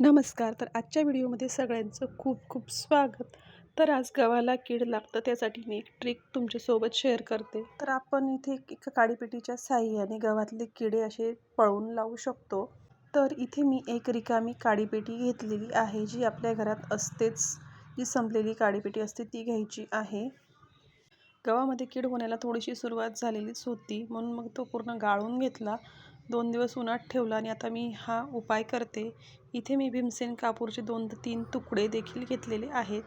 नमस्कार. तर आजच्या व्हिडिओमध्ये सगळ्यांचं खूप खूप स्वागत. तर आज गव्हाला कीड लागतं त्यासाठी मी एक ट्रिक तुमच्यासोबत शेअर करते. तर आपण इथे एका काडीपेटीच्या साह्याने गव्हातले किडे असे पळवून लावू शकतो. तर इथे मी एक रिकामी काडीपेटी घेतलेली आहे जी आपल्या घरात असतेच. जी संपलेली काडीपेटी असते ती घ्यायची आहे. गव्हामध्ये कीड होण्याला थोडीशी सुरुवात झालेलीच होती म्हणून मग तो पूर्ण गाळून घेतला. दोन दिवस उन्हात ठेवला आणि आता मी हा उपाय करते. इथे मी भीमसेन कापूरचे दोन ते तीन तुकडे देखील घेतलेले आहेत.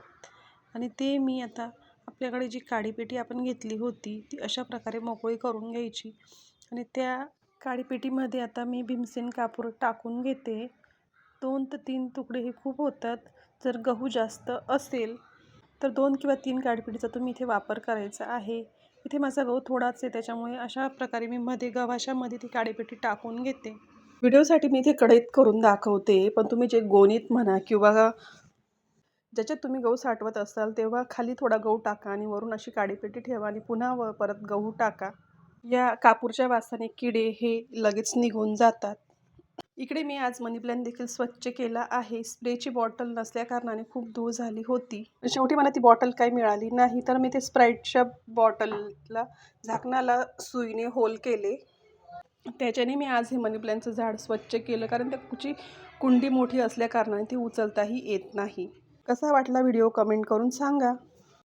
आणि ते मी आता आपल्याकडे जी काडीपेटी आपण घेतली होती ती अशा प्रकारे मोकळी करून घ्यायची. आणि त्या काडीपेटीमध्ये आता मी भीमसेन कापूर टाकून घेते. दोन ते तीन तुकडे हे खूप होतात. जर गहू जास्त असेल तर दोन किंवा तीन काडीपेटीचा तुम्ही इथे वापर करायचा आहे. इथे माझा गहू थोडाच आहे त्याच्यामुळे अशा प्रकारे मी मध्ये गव्हाशामध्ये ती काडीपेटी टाकून घेते. व्हिडिओसाठी मी इथे कढईत करून दाखवते पण तुम्ही जे गोणीत म्हणा किंवा ज्याच्यात तुम्ही गहू साठवत असाल तेव्हा खाली थोडा गहू टाका आणि वरून अशी काडीपेटी ठेवा आणि पुन्हा व परत गहू टाका. या कापूरच्या वासाने किडे हे लगेच निघून जातात. इकडे मी आज मनी प्लॅन देखील स्वच्छ केला आहे. स्प्रेची बॉटल नसल्या कारणाने खूप धूळ झाली होती. शेवटी मला ती बॉटल काही मिळाली नाही. तर मी ते स्प्राईटच्या बॉटलला झाकणाला सुईने होल केले. त्याच्याने मी आज हे मनी प्लॅनचं झाड स्वच्छ केलं. कारण त्याची कुंडी मोठी असल्या कारणाने ती उचलताही येत नाही. कसा वाटला व्हिडिओ कमेंट करून सांगा.